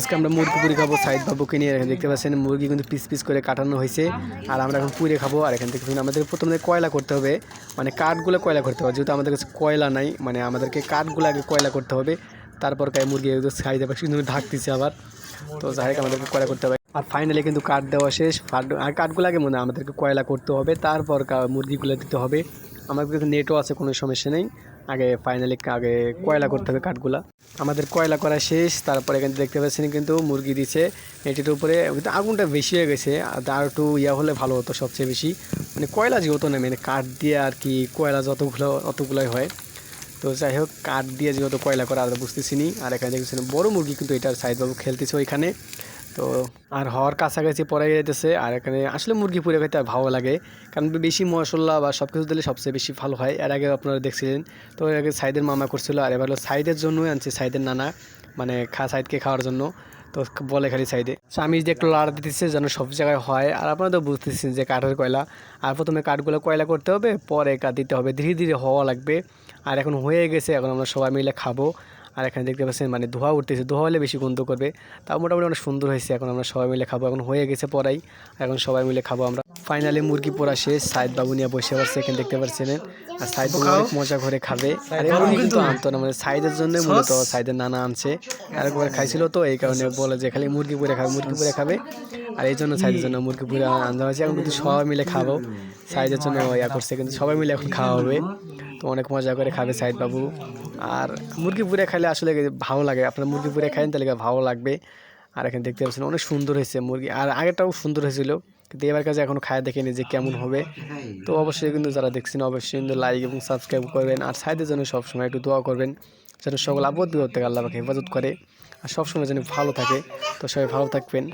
আজকে আমরা মুরগি পুরি খাব, সাইদ বাবুকে নিয়ে। দেখতে পাচ্ছেন, মুরগি কিন্তু পিস পিস করে কাটানো হয়েছে। আর আমরা এখন পুড়ে খাব, আর এখান থেকে আমাদের প্রথমে কয়লা করতে হবে। মানে কাঠগুলো কয়লা করতে হবে, যেহেতু আমাদের কাছে কয়লা নাই মানে আমাদেরকে কাঠগুলো আগে কয়লা করতে হবে। তারপর গায়ে মুরগি ছাই দেবে কিন্তু ঢাকতেছে আবার। তো যাই আমাদেরকে কয়লা করতে হবে। আর ফাইনালি কিন্তু কাঠ দেওয়া শেষ। আর কাঠগুলো আগে মনে আমাদেরকে কয়লা করতে হবে, তারপর মুরগিগুলো দিতে হবে। আমাদের কাছে নেটও আছে, কোনো সমস্যা নেই। আগে ফাইনালি আগে কয়লা করতে হবে কাঠগুলা। আমাদের কয়লা করা শেষ, তারপরে এখানে দেখতে পাচ্ছেন কিন্তু মুরগি দিচ্ছে এটির উপরে কিন্তু আগুনটা বেশি হয়ে গেছে, আর একটু ইয়া হলে ভালো হতো সবচেয়ে বেশি। মানে কয়লা যেহেতু না মানে কাঠ দিয়ে আর কি কয়লা যতগুলো, অতগুলোই হয়। তো যাই হোক, কাঠ দিয়ে যেহেতু কয়লা করা, আর বুঝতেছি নি। আর এখানে দেখতেছেন বড় মুরগি কিন্তু এটার সাইদবাবু খেলতেছে ওইখানে। তো আর হওয়ার কাছাকাছি পড়ে যেতেছে আর এখানে আসলে মুরগি খাইতে আর ভালো লাগে। কারণ বেশি মশলা বা সব কিছু দিলে সবচেয়ে বেশি ভালো হয়। এর আগে আপনারা দেখছিলেন। তো এর আগে সাইদের মামা করছিল। আর এবার সাইদের জন্যই আনছে সাইদের নানা মানে খা, সাইদকে খাওয়ার জন্য। তো বলে খালি সাইডে আমি যে একটু লাড়া দিতেছে যেন সব জায়গায় হয়। আর আপনারা তো বুঝতেছেন যে কাঠের কয়লা। আর প্রথমে কাঠগুলো কয়লা করতে হবে, পরে কাঠ দিতে হবে। ধীরে ধীরে হওয়া লাগবে। আর এখন হয়ে গেছে। এখন আমরা সবাই মিলে খাব। আর এখানে দেখতে পাচ্ছেন মানে ধোয়া উঠতেছে। ধোয়া হলে বেশি গন্ধ করবে। তাও মোটামুটি অনেক সুন্দর হয়েছে। এখন আমরা সবাই মিলে খাব। এখন হয়ে গেছে পরাই এখন সবাই মিলে খাব আমরা। ফাইনালি মুরগি পোড়া শেষ। সাইদ বাবু নিয়ে বসে পারছে এখানে দেখতে পাচ্ছেন। আর সাইদ বাবু অনেক মজা করে খাবে। আর মুরগি কিন্তু আনতো না। মানে সাইদের জন্য মূলত সাইদের নানা আনছে। আর একবার খাইছিল তো এই কারণে বলে যে খালি মুরগি পুরে খাবে মুরগি পুরে খাবে। আর এই জন্য সাইদের জন্য মুরগি পুরে আনতে হয়েছে এখন কিন্তু সবাই মিলে খাব। সাইদের জন্য ইয়া করছে কিন্তু সবাই মিলে এখন খাওয়া হবে। তো অনেক মজা করে খাবে সাইদ বাবু। আর মুরগি পুরে খাইলে আসলে ভালো লাগে? আপনার মুরগি পুরে খাইন তাহলে ভালো লাগবে? আর এখানে দেখতে পাচ্ছেন অনেক সুন্দর হয়েছে মুরগি। আর আগেরটাও সুন্দর হয়েছিল, কিন্তু এবার কাছে এখনও খায় দেখেনি যে কেমন হবে। তো অবশ্যই কিন্তু যারা দেখছেন, অবশ্যই কিন্তু লাইক এবং সাবস্ক্রাইব করবেন। আর সাইদের জন্য সবসময় একটু দোয়া করবেন, যেন সকল আপদ বিপদ থেকে আল্লাহ আমাকে হেফাজত করে। আর সবসময় যেন ভালো থাকে। তো সবাই ভালো থাকবেন।